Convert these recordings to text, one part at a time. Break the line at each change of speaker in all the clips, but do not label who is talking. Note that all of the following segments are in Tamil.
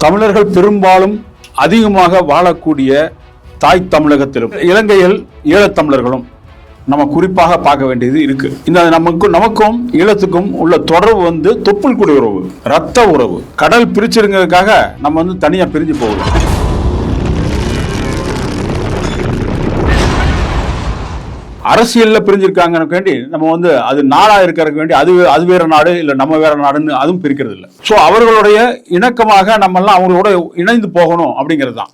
தமிழர்கள் பெரும்பாலும் அதிகமாக வாழக்கூடிய தாய் தமிழகத்திலும் இலங்கையில் ஈழத்தமிழர்களும் நம்ம குறிப்பாக பார்க்க வேண்டியது இருக்கு. இந்த நமக்கு நமக்கும் ஈழத்துக்கும் உள்ள தொடர்பு வந்து தொப்புள் குடி உறவு ரத்த உறவு கடல் பிரிச்சிருங்கிறதுக்காக நம்ம வந்து தனியா பிரிஞ்சு போகல அரசியல்ல பிரிஞ்சிருக்காங்கன்னு வேண்டி நம்ம வந்து அது நாடா இருக்கிறதுக்கு வேண்டி அது அது வேற நாடு இல்ல நம்ம வேற நாடுன்னு அதுவும் பிரிக்கிறது இல்லை. ஸோ அவர்களுடைய இணக்கமாக நம்ம எல்லாம் அவங்களோட இணைந்து போகணும் அப்படிங்கிறது தான்.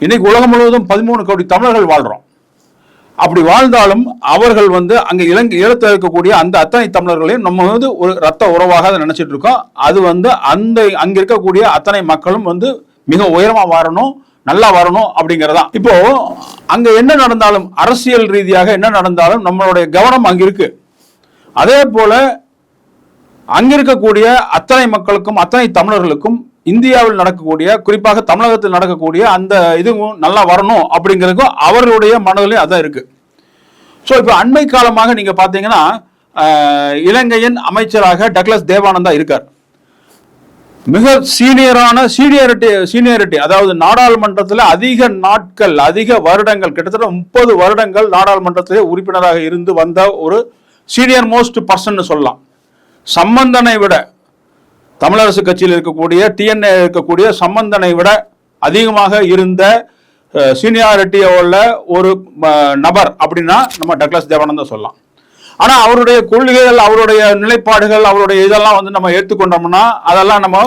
இன்னைக்கு உலகம் முழுவதும் பதிமூணு கோடி தமிழர்கள் வாழ்றோம். அப்படி வாழ்ந்தாலும் அவர்கள் வந்து அங்கே இலங்கை ஈழத்தில் இருக்கக்கூடிய அந்த அத்தனை தமிழர்களையும் நம்ம வந்து ஒரு ரத்த உறவாக நினச்சிட்டு நினைச்சிட்டு இருக்கோம். அது வந்து அந்த அங்க இருக்கக்கூடிய அத்தனை மக்களும் வந்து மிக உயரமா வாழணும். நல்லா வரணும் அப்படிங்கறதா இப்போ அங்க என்ன நடந்தாலும் அரசியல் ரீதியாக என்ன நடந்தாலும் நம்மளுடைய கவனம் அங்க இருக்கு அதே போல அங்க இருக்கக்கூடிய அத்தனை மக்களுக்கும் அத்தனை தமிழர்களுக்கும் இந்தியாவில் நடக்கக்கூடிய குறிப்பாக தமிழகத்தில் நடக்கக்கூடிய அந்த இதுவும் நல்லா வரணும் அப்படிங்கிறதுக்கும் அவர்களுடைய மனதிலையும் அதான் இருக்கு. ஸோ இப்போ அண்மை காலமாக நீங்க பார்த்தீங்கன்னா இலங்கையின் அமைச்சராக டக்ளஸ் தேவானந்தா இருக்கார். மிக சீனியரான சீனியரிட்டி சீனியரிட்டி அதாவது நாடாளுமன்றத்தில் அதிக நாட்கள் அதிக வருடங்கள் கிட்டத்தட்ட முப்பது வருடங்கள் நாடாளுமன்றத்திலே உறுப்பினராக இருந்து வந்த ஒரு சீனியர் மோஸ்ட் பர்சன் சொல்லலாம். சம்பந்தனை விட தமிழரசு கட்சியில் இருக்கக்கூடிய டிஎன்ஏ இருக்கக்கூடிய சம்பந்தனை விட அதிகமாக இருந்த சீனியாரிட்டியை உள்ள ஒரு நபர் அப்படின்னா நம்ம டக்ளஸ் தேவானந்தா சொல்லலாம். ஆனா அவருடைய கொள்கைகள் அவருடைய நிலைப்பாடுகள் அவருடைய இதெல்லாம் வந்து நம்ம ஏற்றுக்கொண்டோம்னா அதெல்லாம் நம்ம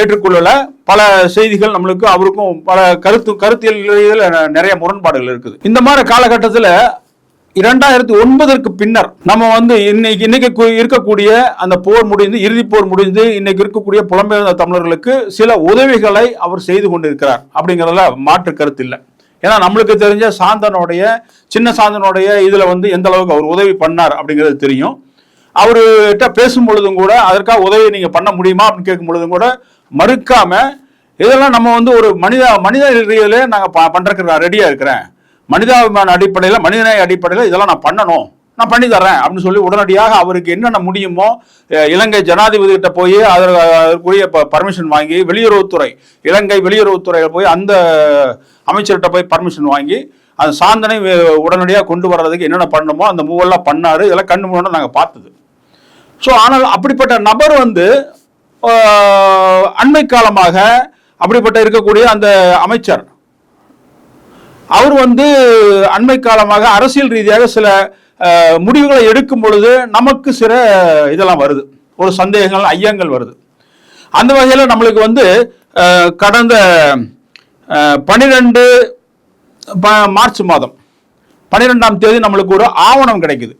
ஏற்றுக்கொள்ளல. பல செய்திகள் நம்மளுக்கு அவருக்கும் பல கருத்து கருத்தியல் ரீதியில நிறைய முரண்பாடுகள் இருக்குது. இந்த மாதிரி காலகட்டத்தில் இரண்டாயிரத்தி ஒன்பதற்கு பின்னர் நம்ம வந்து இன்னைக்கு இன்னைக்கு இருக்கக்கூடிய அந்த போர் முடிந்து இறுதி போர் முடிந்து இன்னைக்கு இருக்கக்கூடிய புலம்பெயர்ந்த தமிழர்களுக்கு சில உதவிகளை அவர் செய்து கொண்டிருக்கிறார். அப்படிங்கிறதுல மாற்று கருத்து இல்லை. ஏன்னா நம்மளுக்கு தெரிஞ்ச சாந்தனுடைய சின்ன சாந்தனுடைய இதுல வந்து எந்த அளவுக்கு அவர் உதவி பண்ணார் அப்படிங்கிறது தெரியும். அவர்கிட்ட பேசும் பொழுதும் கூட அதற்காக உதவி நீங்க பண்ண முடியுமா அப்படின்னு கேட்கும் பொழுதும் கூட மறுக்காம இதெல்லாம் நம்ம வந்து ஒரு மனித மனித ரீதியிலே நாங்கள் ப- பண்ணுறதுக்கு நான் ரெடியாக இருக்கிறேன். மனிதாபிமான அடிப்படையில் மனிதநேய அடிப்படையில் இதெல்லாம் நான் பண்ணணும். நான் பண்ணி தரேன் அப்படின்னு சொல்லி உடனடியாக அவருக்கு என்னென்ன முடியுமோ இலங்கை ஜனாதிபதி கிட்ட போய் அதற்குரிய பர்மிஷன் வாங்கி வெளியுறவுத்துறை இலங்கை வெளியுறவுத்துறையில் போய் அந்த அமைச்சர்கிட்ட போய் பர்மிஷன் வாங்கி அந்த சாந்தனை உடனடியாக கொண்டு வர்றதுக்கு என்னென்ன பண்ணணுமோ அந்த மூவெல்லாம் பண்ணார். இதெல்லாம் கண்ணு முன்னாடி நாங்கள் பார்த்தது. ஸோ ஆனால் அப்படிப்பட்ட நபர் வந்து அண்மை காலமாக அப்படிப்பட்ட இருக்கக்கூடிய அந்த அமைச்சர். அவர் வந்து அண்மை காலமாக அரசியல் ரீதியாக சில முடிவுகளை எடுக்கும் பொழுது நமக்கு சில இதெல்லாம் வருது. ஒரு சந்தேகங்கள் ஐயங்கள் வருது. அந்த வகையில் நம்மளுக்கு வந்து கடந்த பன்னிரெண்டு மார்ச் மாதம் பன்னிரெண்டாம் தேதி நம்மளுக்கு ஒரு ஆவணம் கிடைக்குது.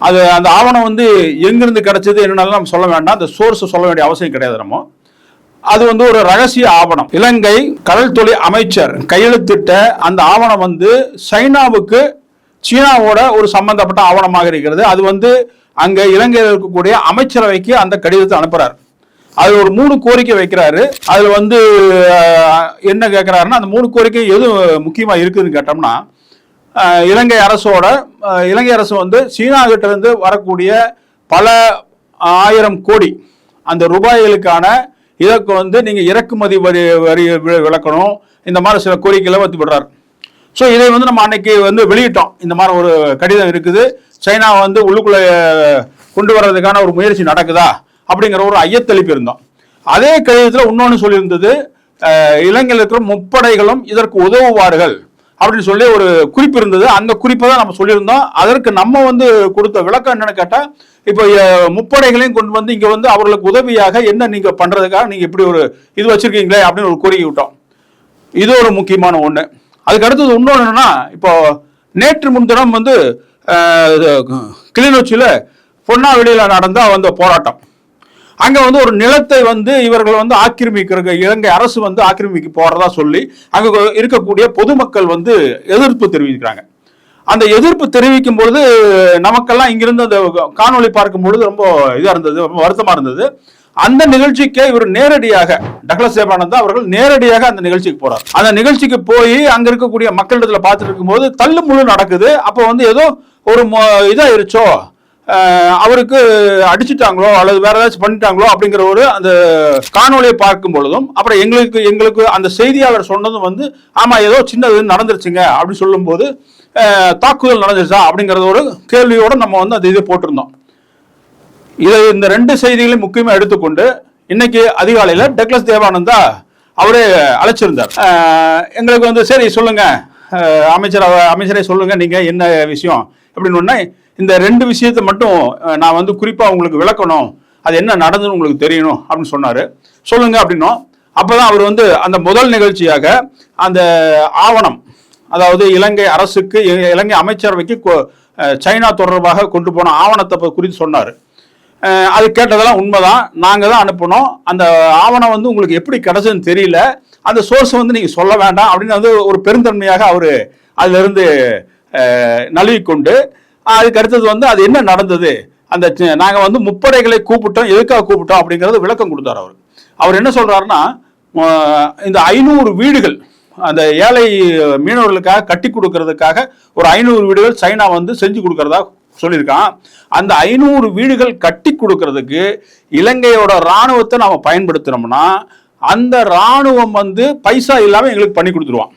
அது அந்த ஆவணம் வந்து எங்கிருந்து கிடைச்சது என்னென்னலாம் நம்ம சொல்ல வேண்டாம். அந்த சோர்ஸ் சொல்ல வேண்டிய அவசியம் கிடையாது நம்ம. அது வந்து ஒரு ரகசிய ஆவணம். இலங்கை கடல்துறை அமைச்சர் கையெழுத்திட்ட அந்த ஆவணம் வந்து சைனாவுக்கு சீனாவோட ஒரு சம்பந்தப்பட்ட ஆவணமாக இருக்கிறது. அது வந்து அங்க இலங்கையில் இருக்கக்கூடிய அமைச்சரவைக்கு அந்த கடிதத்தை அனுப்புறார். அது ஒரு மூணு கோரிக்கை வைக்கிறாரு. அதுல வந்து என்ன கேட்கிறாருன்னா அந்த மூணு கோரிக்கை எது முக்கியமா இருக்குதுன்னு கேட்டோம்னா இலங்கை அரசோட இலங்கை அரசு வந்து சீனா கிட்ட இருந்து வரக்கூடிய பல ஆயிரம் கோடி அந்த ரூபாய்களுக்கான இதற்கு வந்து நீங்க இறக்குமதி வரி வரி விளக்கணும் இந்த மாதிரி சில கோரிக்கைகளை வந்து விடுறாரு ஸோ இதை வந்து நம்ம அன்னைக்கு வந்து வெளியிட்டோம். இந்த மாதிரி ஒரு கடிதம் இருக்குது. சைனா வந்து உள்ளுக்குள்ள கொண்டு வர்றதுக்கான ஒரு முயற்சி நடக்குதா? அப்படிங்கிற ஒரு ஐயத்தெளிப்பு இருந்தோம். அதே கடிதத்தில் இன்னொன்று சொல்லியிருந்தது இலங்கையில் இருக்கிற முப்படைகளும் இதற்கு உதவுவார்கள் அப்படின்னு சொல்லி ஒரு குறிப்பு இருந்தது. அந்த குறிப்பை தான் நம்ம சொல்லியிருந்தோம். அதற்கு நம்ம வந்து கொடுத்த விளக்கம் என்னன்னு கேட்டால் இப்போ முப்படைகளையும் கொண்டு வந்து இங்கே வந்து அவர்களுக்கு உதவியாக என்ன நீங்கள் பண்ணுறதுக்காக நீங்கள் இப்படி ஒரு இது வச்சுருக்கீங்களே அப்படின்னு ஒரு கோரிக்கை விட்டோம். இது ஒரு முக்கியமான ஒன்று அதுக்கு அடுத்தது இன்னொன்று என்னன்னா இப்போ நேற்று முன்தினம் வந்து இது, கிளிநொச்சியில் பொன்னாவெளியில் நடந்த அந்த போராட்டம். அங்கே வந்து ஒரு நிலத்தை வந்து இவர்கள் வந்து ஆக்கிரமிக்கிறாங்க இலங்கை அரசு வந்து ஆக்கிரமிக்க போகிறதா சொல்லி அங்கே இருக்கக்கூடிய பொதுமக்கள் வந்து எதிர்ப்பு தெரிவிக்கிறாங்க. அந்த எதிர்ப்பு தெரிவிக்கும் பொழுது நமக்கெல்லாம் இங்கிருந்து அந்த காணொளி பார்க்கும் பொழுது ரொம்ப இதாக இருந்தது ரொம்ப வருத்தமாக இருந்தது. அந்த நிகழ்ச்சிக்கு இவர் நேரடியாக டக்ளஸ் தேவானந்தா அவர்கள் நேரடியாக அந்த நிகழ்ச்சிக்கு போறார். அந்த நிகழ்ச்சிக்கு போய் அங்க இருக்கக்கூடிய மக்களிடத்துல பார்த்துட்டு இருக்கும்போது தள்ளு முழு நடக்குது. அப்போ வந்து ஏதோ ஒரு மொ- இதாயிருச்சோ? அவருக்கு அடிச்சிட்டாங்களோ? அல்லது வேற ஏதாச்சும் பண்ணிட்டாங்களோ? அப்படிங்கிற ஒரு அந்த காணொளியை பார்க்கும் பொழுதும் அப்புறம் எங்களுக்கு எங்களுக்கு அந்த செய்தியாளர் சொன்னதும் வந்து ஆமா ஏதோ சின்னது நடந்துருச்சுங்க அப்படின்னு சொல்லும்போது தாக்குதல் நடந்துருச்சா அப்படிங்கிறத ஒரு கேள்வியோட நம்ம வந்து அந்த இதை போட்டிருந்தோம். இதை இந்த ரெண்டு செய்திகளையும் முக்கியமாக எடுத்துக்கொண்டு இன்னைக்கு அதிகாலையில் டெக்லஸ் தேவானந்தா அவரே அழைச்சிருந்தார். எங்களுக்கு வந்து சரி சொல்லுங்க. அமைச்சர் அமைச்சரே சொல்லுங்க நீங்க என்ன விஷயம் அப்படின்னு இந்த ரெண்டு விஷயத்தை மட்டும் நான் வந்து குறிப்பாக உங்களுக்கு விளக்கணும். அது என்ன நடந்ததுன்னு உங்களுக்கு தெரியணும் அப்படின்னு சொன்னாரு. சொல்லுங்க அப்படின்னோம். அப்பதான் அவர் வந்து அந்த முதல் நிகழ்ச்சியாக அந்த ஆவணம் அதாவது இலங்கை அரசுக்கு இ- இலங்கை அமைச்சரவைக்கு சைனா தொடர்பாக கொண்டு போன ஆவணத்தை குறித்து சொன்னார். அது கேட்டதெல்லாம் உண்மைதான். நாங்கள் தான் அனுப்பினோம். அந்த ஆவணம் வந்து உங்களுக்கு எப்படி கிடச்சதுன்னு தெரியல. அந்த சோர்ஸ் வந்து நீங்கள் சொல்ல வேண்டாம் அப்படின்னு வந்து ஒரு பெருந்தன்மையாக அவர் அதிலிருந்து நழுவி நழுவிக்கொண்டு அதுக்கு அடுத்தது வந்து அது என்ன நடந்தது? அந்த நாங்கள் வந்து முப்படைகளை கூப்பிட்டோம். எதுக்காக கூப்பிட்டோம் அப்படிங்கிறது விளக்கம் கொடுத்தார் அவர். அவர் என்ன சொல்கிறாருன்னா இந்த ஐநூறு வீடுகள் அந்த ஏழை மீனவர்களுக்காக கட்டி கொடுக்கறதுக்காக ஒரு ஐநூறு வீடுகள் சைனா வந்து செஞ்சு கொடுக்கறதா சொல்லியிருக்கான். அந்த ஐநூறு வீடுகள் கட்டி கொடுக்கறதுக்கு இலங்கையோட ராணுவத்தை நாம் பயன்படுத்தினோம்னா அந்த ராணுவம் வந்து பைசா இல்லாமல் எங்களுக்கு பண்ணி கொடுத்துருவான்.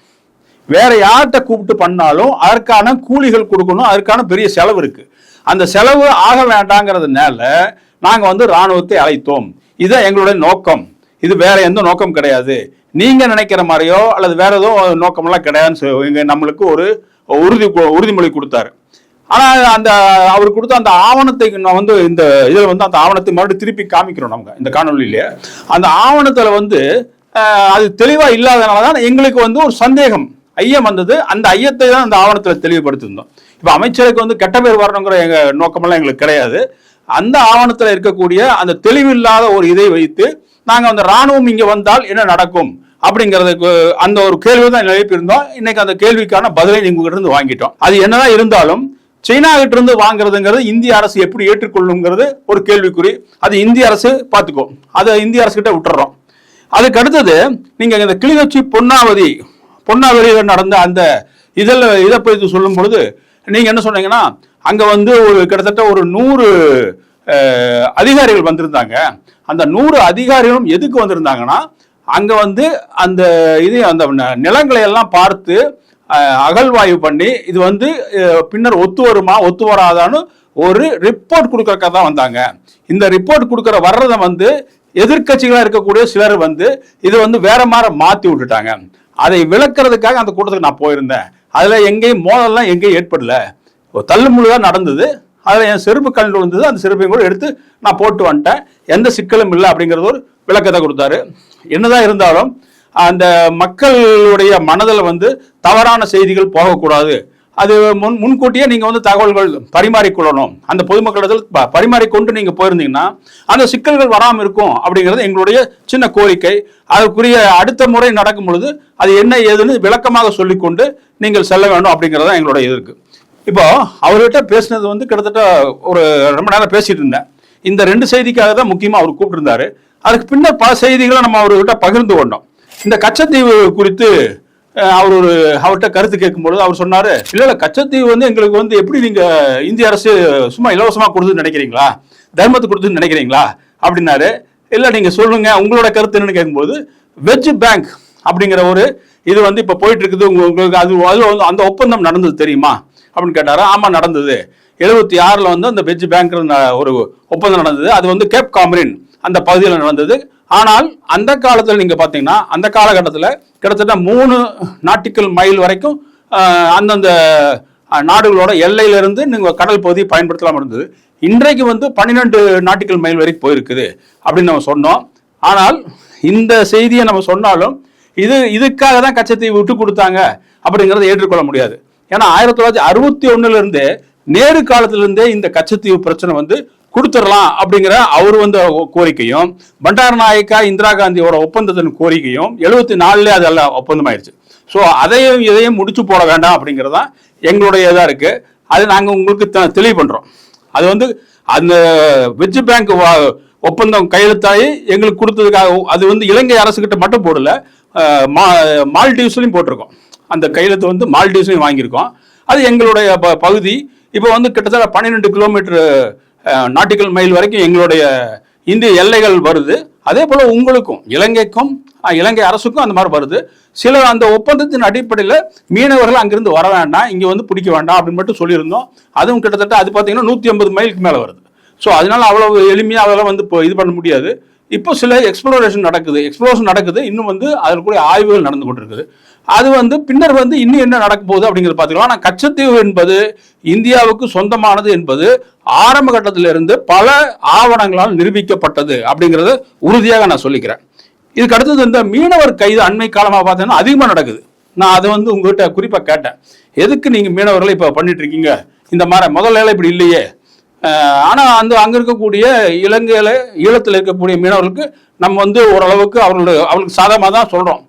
வேற யார்கிட்ட கூப்பிட்டு பண்ணாலும் அதற்கான கூலிகள் கொடுக்கணும் அதற்கான பெரிய செலவு இருக்கு. அந்த செலவு ஆக வேண்டாங்கிறதுனால நாங்கள் வந்து ராணுவத்தை அழைத்தோம். இதுதான் எங்களுடைய நோக்கம். இது வேற எந்த நோக்கம் கிடையாது. நீங்க நினைக்கிற மாதிரியோ அல்லது வேற ஏதோ நோக்கமெல்லாம் கிடையாதுன்னு சொல்லி நம்மளுக்கு ஒரு உறுதி உறுதிமொழி கொடுத்தாரு. ஆனா அந்த அவர் கொடுத்த அந்த ஆவணத்தை நான் வந்து இந்த இதில் வந்து அந்த ஆவணத்தை மறுபடியும் திருப்பி காமிக்கிறோம் நமக்கு இந்த காணொலியிலே அந்த ஆவணத்துல வந்து அது தெளிவா இல்லாதனால தான் எங்களுக்கு வந்து ஒரு சந்தேகம் ஐயம் வந்தது. அந்த ஐயத்தை தான் அந்த ஆவணத்துல தெளிவுபடுத்தியிருந்தோம். இப்போ அமைச்சருக்கு வந்து கெட்ட பேர் வரணுங்கிற எங்க நோக்கமெல்லாம் எங்களுக்கு கிடையாது. அந்த ஆவணத்துல இருக்கக்கூடிய அந்த தெளிவில்லாத ஒரு இதை வைத்து நாங்கள் அந்த ராணுவம் இங்க வந்தால் என்ன நடக்கும் அப்படிங்கிறதுக்கு அந்த ஒரு கேள்வி தான் எழுப்பியிருந்தோம் இன்னைக்கு அந்த கேள்விக்கான பதிலை நீங்க இருந்து வாங்கிட்டோம். அது என்னதான் இருந்தாலும் சைனா கிட்ட இருந்து வாங்குறதுங்கிறது இந்திய அரசு எப்படி ஏற்றுக்கொள்ளுங்கிறது ஒரு கேள்விக்குறி. அது இந்திய அரசு பார்த்துக்கோ. அதை இந்திய அரசு கிட்ட விட்டுறோம். அதுக்கு அடுத்தது நீங்க இந்த கிளிநொச்சி பொன்னாவதி பொன்னாவதியில் நடந்த அந்த இதில் இதை பற்றி சொல்லும் பொழுது நீங்க என்ன சொன்னீங்கன்னா அங்க வந்து ஒரு கிட்டத்தட்ட ஒரு நூறு அதிகாரிகள் வந்திருந்தாங்க. அந்த நூறு அதிகாரிகளும் எதுக்கு வந்திருந்தாங்கன்னா அங்க வந்து அந்த இது அந்த ந- நிலங்களை எல்லாம் பார்த்து அகழ்வாய்வு பண்ணி இது வந்து பின்னர் ஒத்து வருமா ஒத்து வராதான்னு ஒரு ரிப்போர்ட் கொடுக்கறக்க தான் வந்தாங்க. இந்த ரிப்போர்ட் கொடுக்கற வர்றதை வந்து எதிர்கட்சிகளாக இருக்கக்கூடிய சிலர் வந்து இது வந்து வேற மாதிரி மாற்றி விட்டுட்டாங்க. அதை விளக்குறதுக்காக அந்த கூட்டத்துக்கு நான் போயிருந்தேன். அதில் எங்கேயும் மோதல்லாம் எங்கேயும் ஏற்படல. ஒரு தான் நடந்தது. அதில் என் செருப்பு கல் விழுந்தது. அந்த செருப்பையும் கூட எடுத்து நான் போட்டு வந்துட்டேன். எந்த சிக்கலும் இல்லை அப்படிங்கிறது ஒரு விளக்கத்தை கொடுத்தாரு. என்னதான் இருந்தாலும் அந்த மக்களுடைய மனதில் வந்து தவறான செய்திகள் போகக்கூடாது. அது முன் முன்கூட்டியே நீங்கள் வந்து தகவல்கள் பரிமாறிக்கொள்ளணும். அந்த பொதுமக்களிடத்தில் ப- பரிமாறிக்கொண்டு நீங்கள் போயிருந்தீங்கன்னா அந்த சிக்கல்கள் வராமல் இருக்கும் அப்படிங்கிறது எங்களுடைய சின்ன கோரிக்கை. அதற்குரிய அடுத்த முறை நடக்கும் பொழுது அது என்ன ஏதுன்னு விளக்கமாக சொல்லிக்கொண்டு நீங்கள் செல்ல வேண்டும் அப்படிங்கிறது தான் எங்களுடைய இது இருக்குது இப்போ அவர்கிட்ட பேசினது வந்து கிட்டத்தட்ட ஒரு ரொம்ப நேரம் பேசிட்டு இருந்தேன். இந்த ரெண்டு செய்திக்காக தான் முக்கியமாக அவர் கூப்பிட்டுருந்தாரு. அதுக்கு பின்னர் பல செய்திகளை நம்ம அவர்கிட்ட பகிர்ந்து கொண்டோம். இந்த கச்சத்தீவு குறித்து அவர் ஒரு அவர்கிட்ட கருத்து கேட்கும்பொழுது அவர் சொன்னாரு இல்ல இல்ல கச்சத்தீவு வந்து எங்களுக்கு வந்து எப்படி நீங்க இந்திய அரசு சும்மா இலவசமா கொடுத்துன்னு நினைக்கிறீங்களா? தர்மத்தை கொடுத்துன்னு நினைக்கிறீங்களா? அப்படின்னாரு. இல்ல நீங்க சொல்லுங்க உங்களோட கருத்து என்னன்னு கேட்கும்போது வெஜ் பேங்க் அப்படிங்கிற ஒரு இது வந்து இப்ப போயிட்டு இருக்குது உங்களுக்கு அது அது வந்து அந்த ஒப்பந்தம் நடந்தது தெரியுமா? அப்படின்னு கேட்டாரா. ஆமா நடந்தது. எழுபத்தி ஆறுல வந்து அந்த வெஜ் பேங்க் ஒரு ஒப்பந்தம் நடந்தது. அது வந்து கேப் காமரின் அந்த பகுதியில் நடந்தது. ஆனால் அந்த காலத்தில் நீங்கள் பார்த்தீங்கன்னா அந்த காலகட்டத்தில் கிட்டத்தட்ட மூணு நாட்டிக்கல் மைல் வரைக்கும் அந்தந்த நாடுகளோட எல்லையிலிருந்து நீங்கள் கடல் பகுதியை பயன்படுத்தலாம் இருந்தது. இன்றைக்கு வந்து பன்னிரெண்டு நாட்டிக்கல் மைல் வரைக்கும் போயிருக்குது அப்படின்னு நம்ம சொன்னோம். ஆனால் இந்த செய்தியை நம்ம சொன்னாலும் இது இதுக்காக தான் கச்சத்தீவு விட்டு கொடுத்தாங்க அப்படிங்கிறத ஏற்றுக்கொள்ள முடியாது. ஏன்னா ஆயிரத்தி தொள்ளாயிரத்தி அறுபத்தி ஒண்ணுல நேரு காலத்திலிருந்தே இந்த கச்சத்தீவு பிரச்சனை வந்து கொடுத்துடலாம் அப்படிங்கிற அவர் வந்த கோரிக்கையும் பண்டார நாயக்கா இந்திரா காந்தியோட ஒப்பந்தத்தின் கோரிக்கையும் எழுபத்தி நாலுலேயே அதெல்லாம் ஒப்பந்தமாயிருச்சு. ஸோ அதையும் இதையும் முடிச்சு போட வேண்டாம் அப்படிங்கிறது தான் எங்களுடைய இதாக இருக்கு. அது நாங்கள் உங்களுக்கு த தெளிவு பண்ணுறோம் அது வந்து அந்த வெஜ் பேங்க் ஒப்பந்தம் கையெழுத்தாகி எங்களுக்கு கொடுத்ததுக்காக அது வந்து இலங்கை அரசுக்கிட்ட மட்டும் போடல மா- மால்டீவ்ஸ்லையும் போட்டிருக்கோம். அந்த கையெழுத்து வந்து மால்டீவ்ஸ்லையும் வாங்கியிருக்கோம். அது எங்களுடைய ப- பகுதி. இப்போ வந்து கிட்டத்தட்ட பன்னிரெண்டு கிலோமீட்டர் நாட்டிக்கல் மைல் வரைக்கும் எங்களுடைய இந்திய எல்லைகள் வருது. அதே போல் உங்களுக்கும் இலங்கைக்கும் இலங்கை அரசுக்கும் அந்த மாதிரி வருது. சில அந்த ஒப்பந்தத்தின் அடிப்படையில் மீனவர்கள் அங்கிருந்து வர வேண்டாம் இங்கே வந்து பிடிக்க வேண்டாம் அப்படின்னு மட்டும் சொல்லியிருந்தோம். அதுவும் கிட்டத்தட்ட அது பார்த்தீங்கன்னா நூற்றி ஐம்பது மைலுக்கு மேலே வருது. ஸோ அதனால அவ்வளோ எளிமையாக அதெல்லாம் வந்து இப்போ இது பண்ண முடியாது. இப்போ சில எக்ஸ்ப்ளோரேஷன் நடக்குது. எக்ஸ்ப்ளோரேஷன் நடக்குது. இன்னும் வந்து அதற்குரிய ஆய்வுகள் நடந்து கொண்டிருக்குது. அது வந்து பின்னர் வந்து இன்னும் என்ன நடக்க போகுது அப்படிங்கிறத பார்த்துக்கலாம். ஆனால் கச்சத்தீவு என்பது இந்தியாவுக்கு சொந்தமானது என்பது ஆரம்ப கட்டத்திலிருந்து பல ஆவணங்களால் நிரூபிக்கப்பட்டது அப்படிங்கிறத உறுதியாக நான் சொல்லிக்கிறேன். இதுக்கு அடுத்தது இந்த மீனவர் கைது அண்மை காலமாக பார்த்தீங்கன்னா அதிகமாக நடக்குது. நான் அதை வந்து உங்ககிட்ட குறிப்பாக கேட்டேன். எதுக்கு நீங்கள் மீனவர்களை இப்போ பண்ணிட்டு இருக்கீங்க இந்த மாதிரி முதல்ல இப்படி இல்லையே. ஆனால் அந்த அங்கே இருக்கக்கூடிய இலங்கையில் ஈழத்தில் இருக்கக்கூடிய மீனவர்களுக்கு நம்ம வந்து ஓரளவுக்கு அவர்களுடைய அவர்களுக்கு சாதகமாக தான் சொல்கிறோம்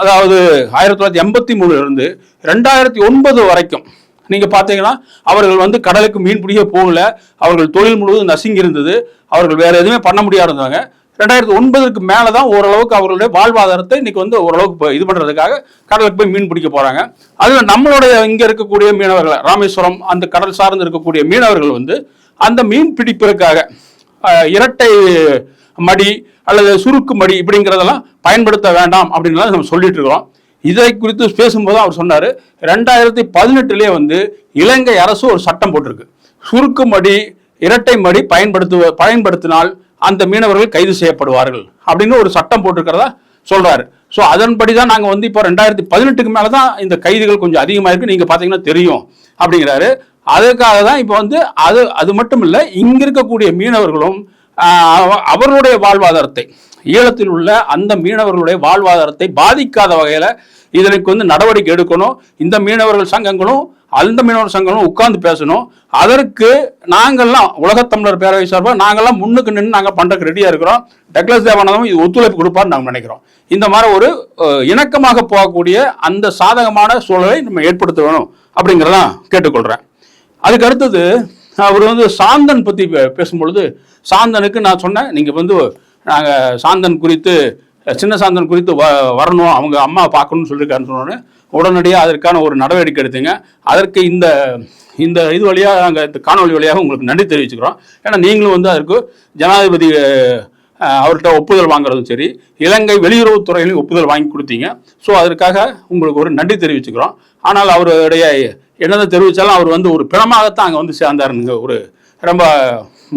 அதாவது ஆயிரத்தி தொள்ளாயிரத்தி எண்பத்தி மூணுலேருந்து ரெண்டாயிரத்தி ஒன்பது வரைக்கும் நீங்கள் பார்த்தீங்கன்னா அவர்கள் வந்து கடலுக்கு மீன் பிடிக்க போகல. அவர்கள் தொழில் முழுவதும் நசுங்கி இருந்தது அவர்கள் வேறு எதுவுமே பண்ண முடியாது இருந்தாங்க. ரெண்டாயிரத்தி ஒன்பதுக்கு மேலே தான் ஓரளவுக்கு அவர்களுடைய வாழ்வாதாரத்தை இன்னைக்கு வந்து ஓரளவுக்கு இப்போ இது பண்ணுறதுக்காக கடலுக்கு போய் மீன் பிடிக்க போகிறாங்க அதில் நம்மளுடைய இங்கே இருக்கக்கூடிய மீனவர்கள் ராமேஸ்வரம் அந்த கடல் சார்ந்து இருக்கக்கூடிய மீனவர்கள் வந்து அந்த மீன் பிடிப்பிற்காக இரட்டை மடி அல்லது சுருக்கு மடி இப்படிங்கிறதெல்லாம் பயன்படுத்த வேண்டாம் அப்படின்லாம் நம்ம சொல்லிட்டு இருக்கிறோம் இதை குறித்து பேசும்போது அவர் சொன்னார் ரெண்டாயிரத்தி பதினெட்டுலேயே வந்து இலங்கை அரசு ஒரு சட்டம் போட்டிருக்கு. சுருக்கு மடி இரட்டை மடி பயன்படுத்துவ பயன்படுத்தினால் அந்த மீனவர்கள் கைது செய்யப்படுவார்கள் அப்படின்னு ஒரு சட்டம் போட்டிருக்கிறதா சொல்கிறாரு ஸோ அதன்படி தான் நாங்கள் வந்து இப்போ ரெண்டாயிரத்தி பதினெட்டுக்கு மேலே தான் இந்த கைதுகள் கொஞ்சம் அதிகமாக இருக்குது நீங்கள் பார்த்தீங்கன்னா தெரியும் அப்படிங்கிறாரு. அதுக்காக தான் இப்போ வந்து அது அது மட்டும் இல்லை இங்கே இருக்கக்கூடிய மீனவர்களும் அவர்களுடைய வாழ்வாதாரத்தை ஈழத்தில் உள்ள அந்த மீனவர்களுடைய வாழ்வாதாரத்தை பாதிக்காத வகையில் இதற்கு வந்து நடவடிக்கை எடுக்கணும். இந்த மீனவர்கள் சங்கங்களும் அந்த மீனவர் சங்கங்களும் உட்கார்ந்து பேசணும். அதற்கு நாங்கள்லாம் உலகத்தமிழர் பேரவை சார்பாக நாங்கள்லாம் முன்னுக்கு நின்று நாங்கள் பண்ணுறதுக்கு ரெடியாக இருக்கிறோம். டக்ளஸ் தேவானந்தம் இது ஒத்துழைப்பு கொடுப்பார்னு நாங்கள் நினைக்கிறோம். இந்த மாதிரி ஒரு இணக்கமாக போகக்கூடிய அந்த சாதகமான சூழலை நம்ம ஏற்படுத்த வேணும் அப்படிங்கிறதான் கேட்டுக்கொள்கிறேன் அதுக்கு அடுத்தது அவர் வந்து சாந்தன் பற்றி பேசும்பொழுது சாந்தனுக்கு நான் சொன்னேன் நீங்கள் வந்து நாங்கள் சாந்தன் குறித்து சின்ன சாந்தன் குறித்து வ வரணும் அவங்க அம்மா பார்க்கணும்னு சொல்லியிருக்காருன்னு சொன்னோன்னே உடனடியாக அதற்கான ஒரு நடவடிக்கை எடுத்தீங்க. அதற்கு இந்த இந்த இது வழியாக நாங்கள் இந்த காணொலி வழியாக உங்களுக்கு நன்றி தெரிவிச்சுக்கிறோம். ஏன்னா நீங்களும் வந்து அதற்கு ஜனாதிபதி அவர்கிட்ட ஒப்புதல் வாங்குறதும் சரி இலங்கை வெளியுறவுத்துறையிலையும் ஒப்புதல் வாங்கி கொடுத்தீங்க. ஸோ அதற்காக உங்களுக்கு ஒரு நன்றி தெரிவிச்சுக்கிறோம். ஆனால் அவருடைய என்னதான் தெரிவித்தாலும் அவர் வந்து ஒரு பிணமாகத்தான் அங்கே வந்து சேர்ந்தாருங்க. ஒரு ரொம்ப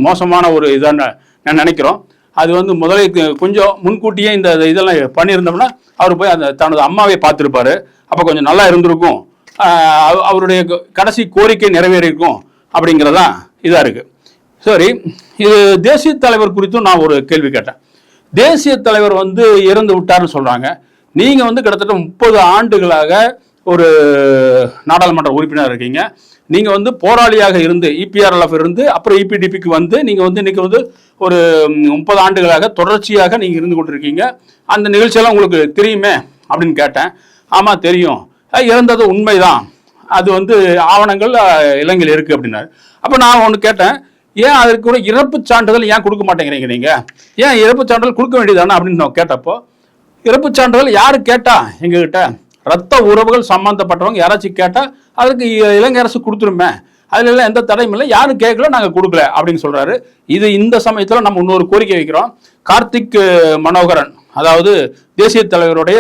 மோசமான ஒரு இதான நான் நினைக்கிறோம். அது வந்து முதலே கொஞ்சம் முன்கூட்டியே இந்த இதெல்லாம் பண்ணியிருந்தோம்னா அவர் போய் அந்த தனது அம்மாவை பார்த்துருப்பாரு. அப்போ கொஞ்சம் நல்லா இருந்திருக்கும். அவருடைய கடைசி கோரிக்கை நிறைவேறியிருக்கும் அப்படிங்கிறதான் இதாக இருக்குது சரி இது தேசிய தலைவர் குறித்தும் நான் ஒரு கேள்வி கேட்டேன். தேசிய தலைவர் வந்து இறந்து விட்டார்னு சொல்கிறாங்க நீங்கள் வந்து கிட்டத்தட்ட முப்பது ஆண்டுகளாக ஒரு நாடாளுமன்ற உறுப்பினர் இருக்கீங்க. நீங்கள் வந்து போராளியாக இருந்து இபிஆர்எல்எஃப் இருந்து அப்புறம் இபிடிபிக்கு வந்து நீங்கள் வந்து இன்னைக்கு வந்து ஒரு முப்பது ஆண்டுகளாக தொடர்ச்சியாக நீங்கள் இருந்து கொண்டிருக்கீங்க. அந்த நிகழ்ச்சியெல்லாம் உங்களுக்கு தெரியுமே அப்படின்னு கேட்டேன். ஆமாம் தெரியும். இறந்தது உண்மைதான். அது வந்து ஆவணங்கள் இலங்கையில் இருக்கு அப்படின்னாரு. அப்போ நான் ஒன்று கேட்டேன். ஏன் அதற்கு கூட இறப்பு சான்றிதழ் ஏன் கொடுக்க மாட்டேங்கிறீங்க நீங்கள் ஏன் இறப்பு சான்றிதழ் கொடுக்க வேண்டியதானே அப்படின்னு நான் கேட்டப்போ இறப்பு சான்றிதழ் யார் கேட்டா எங்ககிட்ட? ரத்த உறவுகள் சம்மந்தப்பட்டவங்க யாராச்சும் கேட்டால் அதுக்கு இலங்கை அரசு கொடுத்துருமே. அதுல எல்லாம் எந்த தடையும் இல்லை. யாரும் கேட்கல நாங்கள் கொடுக்கல அப்படின்னு சொல்றாரு. இது இந்த சமயத்தில் நம்ம இன்னொரு கோரிக்கை வைக்கிறோம். கார்த்திக் மனோகரன் அதாவது தேசிய தலைவருடைய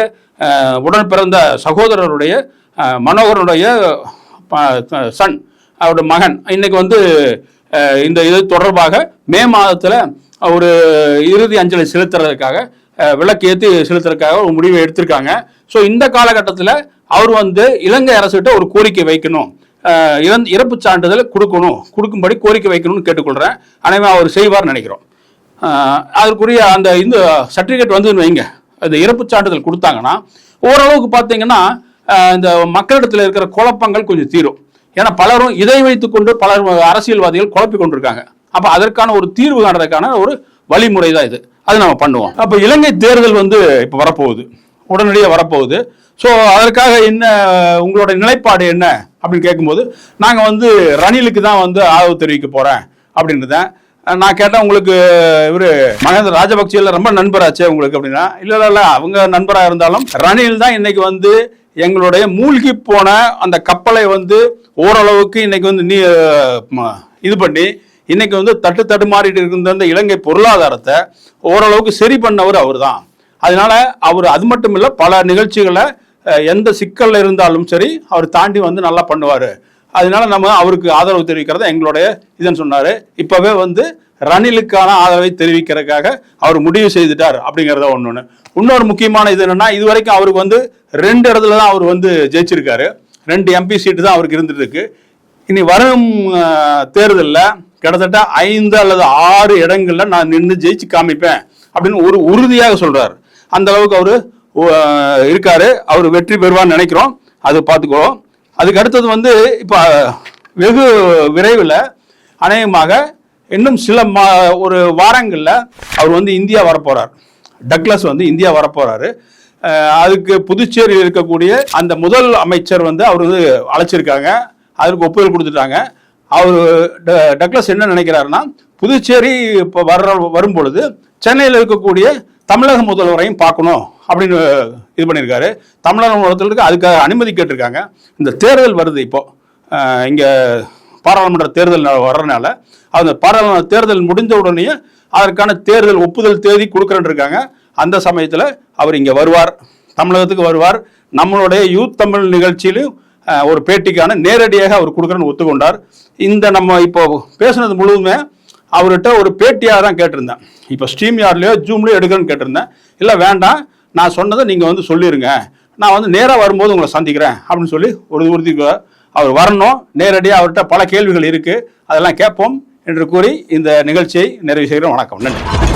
உடன் பிறந்த சகோதரருடைய மனோகரனுடைய சன் அவருடைய மகன். இன்னைக்கு வந்து இந்த இது தொடர்பாக மே மாதத்தில் ஒரு இறுதி அஞ்சலி செலுத்துறதுக்காக விளக்கு ஏற்றி செலுத்துறதுக்காக ஒரு முடிவை எடுத்திருக்காங்க. ஸோ இந்த காலகட்டத்தில் அவர் வந்து இலங்கை அரசுகிட்ட ஒரு கோரிக்கை வைக்கணும். இறந்து இறந் இறப்பு சான்றிதழ் கொடுக்கணும். கொடுக்கும்படி கோரிக்கை வைக்கணும்னு கேட்டுக்கொள்கிறேன் அனைவரும் அவர் செய்வார்னு நினைக்கிறோம். அதற்குரிய அந்த இந்த சர்டிஃபிகேட் வந்து வைங்க. அந்த இறப்பு சான்றிதழ் கொடுத்தாங்கன்னா ஓரளவுக்கு பார்த்தீங்கன்னா இந்த மக்களிடத்தில் இருக்கிற குழப்பங்கள் கொஞ்சம் தீரும். ஏன்னா பலரும் இதை வைத்துக்கொண்டு பலர் அரசியல்வாதிகள் குழப்பிக் கொண்டிருக்காங்க அப்போ அதற்கான ஒரு தீர்வு காண்றதுக்கான ஒரு வழிமுறை தான் இது. அது நம்ம பண்ணுவோம். அப்போ இலங்கை தேர்தல் வந்து இப்போ வரப்போகுது. உடனடியாக வரப்போகுது. ஸோ அதற்காக என்ன உங்களோட நிலைப்பாடு என்ன அப்படின்னு கேட்கும்போது நாங்கள் வந்து ரணிலுக்கு தான் வந்து ஆதரவு தெரிவிக்க போகிறேன் அப்படின்றதேன் நான் கேட்டேன் உங்களுக்கு இவர் மகேந்திர ராஜபக்சேல ரொம்ப நண்பராச்சே உங்களுக்கு அப்படின்னா இல்லை இல்லை இல்லை அவங்க நண்பராக இருந்தாலும் ரணில் தான் இன்னைக்கு வந்து எங்களுடைய மூழ்கி போன அந்த கப்பலை வந்து ஓரளவுக்கு இன்னைக்கு வந்து நீ இது பண்ணி இன்னைக்கு வந்து தட்டு தடுமாறிட்டு இருந்த அந்த இலங்கை பொருளாதாரத்தை ஓரளவுக்கு சரி பண்ணவர் அவர் தான் அதனால அவர் அது மட்டும் இல்லை பல நிகழ்ச்சிகளை எந்த சிக்கலில் இருந்தாலும் சரி அவர் தாண்டி வந்து நல்லா பண்ணுவார். அதனால நம்ம அவருக்கு ஆதரவு தெரிவிக்கிறத எங்களுடைய இதுன்னு சொன்னார். இப்போவே வந்து ரணிலுக்கான ஆதரவை தெரிவிக்கிறதுக்காக அவர் முடிவு செய்துட்டார் அப்படிங்கிறத ஒன்று இன்னொரு முக்கியமான இது என்னென்னா இது வரைக்கும் அவருக்கு வந்து ரெண்டு இடத்துல தான் அவர் வந்து ஜெயிச்சிருக்காரு. ரெண்டு எம்பி சீட்டு தான் அவருக்கு இருந்துட்டு இருக்கு. இனி வரும் தேர்தலில் கிட்டத்தட்ட ஐந்து அல்லது ஆறு இடங்கள்ல நான் நின்று ஜெயிச்சு காமிப்பேன் அப்படின்னு ஒரு உறுதியாக சொல்றாரு. அந்த அளவுக்கு அவரு இருக்காரு. அவர் வெற்றி பெறுவான்னு நினைக்கிறோம். அது பார்த்துக்குவோம். அதுக்கு அடுத்தது வந்து இப்போ வெகு விரைவில் அநேகமாக இன்னும் சில மா ஒரு வாரங்களில் அவர் வந்து இந்தியா வரப்போகிறார் டக்ளஸ் வந்து இந்தியா வரப்போகிறாரு அதுக்கு புதுச்சேரியில் இருக்கக்கூடிய அந்த முதல் அமைச்சர் வந்து அவர் வந்து அழைச்சிருக்காங்க. அதற்கு ஒப்புதல் கொடுத்துட்டாங்க. அவர் ட- டக்ளஸ் என்ன நினைக்கிறாருன்னா புதுச்சேரி இப்போ வர்ற வரும் பொழுது சென்னையில் இருக்கக்கூடிய தமிழக முதல்வரையும் பார்க்கணும் அப்படின்னு இது பண்ணியிருக்காரு. தமிழக முதல்வருக்கு அதுக்காக அனுமதி கேட்டிருக்காங்க. இந்த தேர்தல் வருது இப்போது இங்கே பாராளுமன்ற தேர்தல் ந- வர்றதுனால அந்த பாராளுமன்ற தேர்தல் முடிஞ்ச உடனே அதற்கான தேர்தல் ஒப்புதல் தேதி கொடுக்குறேன்னு இருக்காங்க அந்த சமயத்தில் அவர் இங்கே வருவார். தமிழகத்துக்கு வருவார். நம்மளுடைய யூத் தமிழ் நிகழ்ச்சியிலும் ஒரு பேட்டிக்கான நேரடியாக அவர் கொடுக்குறேன்னு ஒத்துக்கொண்டார். இந்த நம்ம இப்போ பேசுனது முழுவதுமே அவர்கிட்ட ஒரு பேட்டியாக தான் கேட்டிருந்தேன். இப்போ ஸ்ட்ரீம் யார்லேயோ ஜூம்லேயோ எடுக்கிறேன்னு கேட்டிருந்தேன். இல்லை வேண்டாம். நான் சொன்னதை நீங்கள் வந்து சொல்லிடுங்க நான் வந்து நேராக வரும்போது உங்களை சந்திக்கிறேன் அப்படின்னு சொல்லி ஒரு உறுதி அவர் வரணும். நேரடியாக அவர்கிட்ட பல கேள்விகள் இருக்குது. அதெல்லாம் கேட்போம் என்று கூறி இந்த நிகழ்ச்சியை நிறைவு செய்கிறோம் வணக்கம். நன்றி.